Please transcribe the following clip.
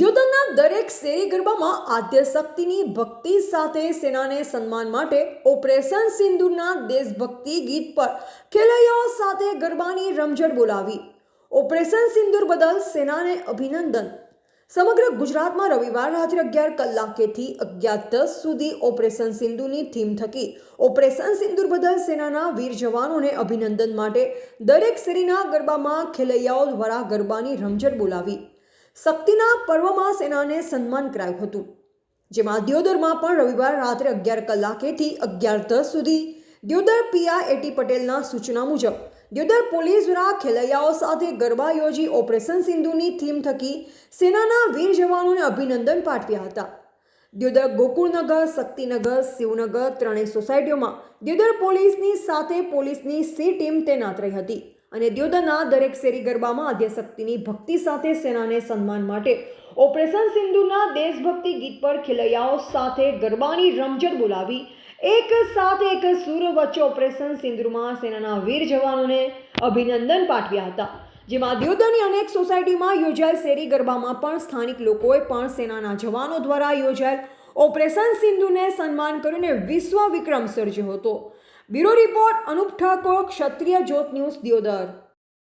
દ્યોતનના દરેક શેરી ગરબામાં આદ્ય શક્તિની ભક્તિ સાથે સેનાને સન્માન માટે ઓપરેશન સિંધુના દેશભક્તિ ગીત પર ખેલૈયાઓ સાથે ગરબાની રમઝટ બોલાવી. ઓપરેશન સિંદુર બદલ સેનાને અભિનંદન. સમગ્ર ગુજરાતમાં રવિવાર રાત્રે અગિયાર કલાકેથી અગિયાર દસ સુધી ઓપરેશન સિંધુની થીમ થકી ઓપરેશન સિંદુર બદલ સેનાના વીર જવાનોને અભિનંદન માટે દરેક શેરીના ગરબામાં ખેલૈયાઓ દ્વારા ગરબાની રમઝટ બોલાવી. શક્તિના પર્વમાં સેનાને સન્માન કરાયું હતું. જેમાં દિયોદરમાં પણ રવિવાર રાત્રે અગિયાર કલાકેથી અગિયાર દસ સુધી દિયોદર પીઆઈ એટી પટેલના સૂચના મુજબ દિયોદર પોલીસ દ્વારા ખેલૈયાઓ સાથે ગરબા યોજી ઓપરેશન સિંધુની થીમ થકી સેનાના વીર જવાનોને અભિનંદન પાઠવ્યા હતા. દ્યોદર ગોકુળનગર, શક્તિનગર, શિવનગર ત્રણેય સોસાયટીઓમાં દ્યોદર પોલીસની સાથે પોલીસની સી ટીમ તૈનાત રહી હતી. અને દ્યોદના દરેક શેરી ગરબામાં આદ્યશક્તિની ભક્તિ સાથે સેનાને સન્માન માટે ઓપરેશન સિંધુના દેશભક્તિ ગીત પર ખેલૈયાઓ સાથે ગરબાની રમઝટ બોલાવી, એક સાથે એક સુર વચ્ચે ઓપરેશન સિંધુમાં સેનાના વીર જવાનોને અભિનંદન પાઠવ્યા હતા. જેમાં દ્યોદની અનેક સોસાયટીમાં યોજાયેલ શેરી ગરબામાં પણ સ્થાનિક લોકોએ પણ સેનાના જવાનો દ્વારા યોજાયેલ ઓપરેશન સિંધુને સન્માન કરીને વિશ્વ વિક્રમ સર્જ્યો હતો. Bureau report Anup Thakor Kshatriya Jyot news Deodar.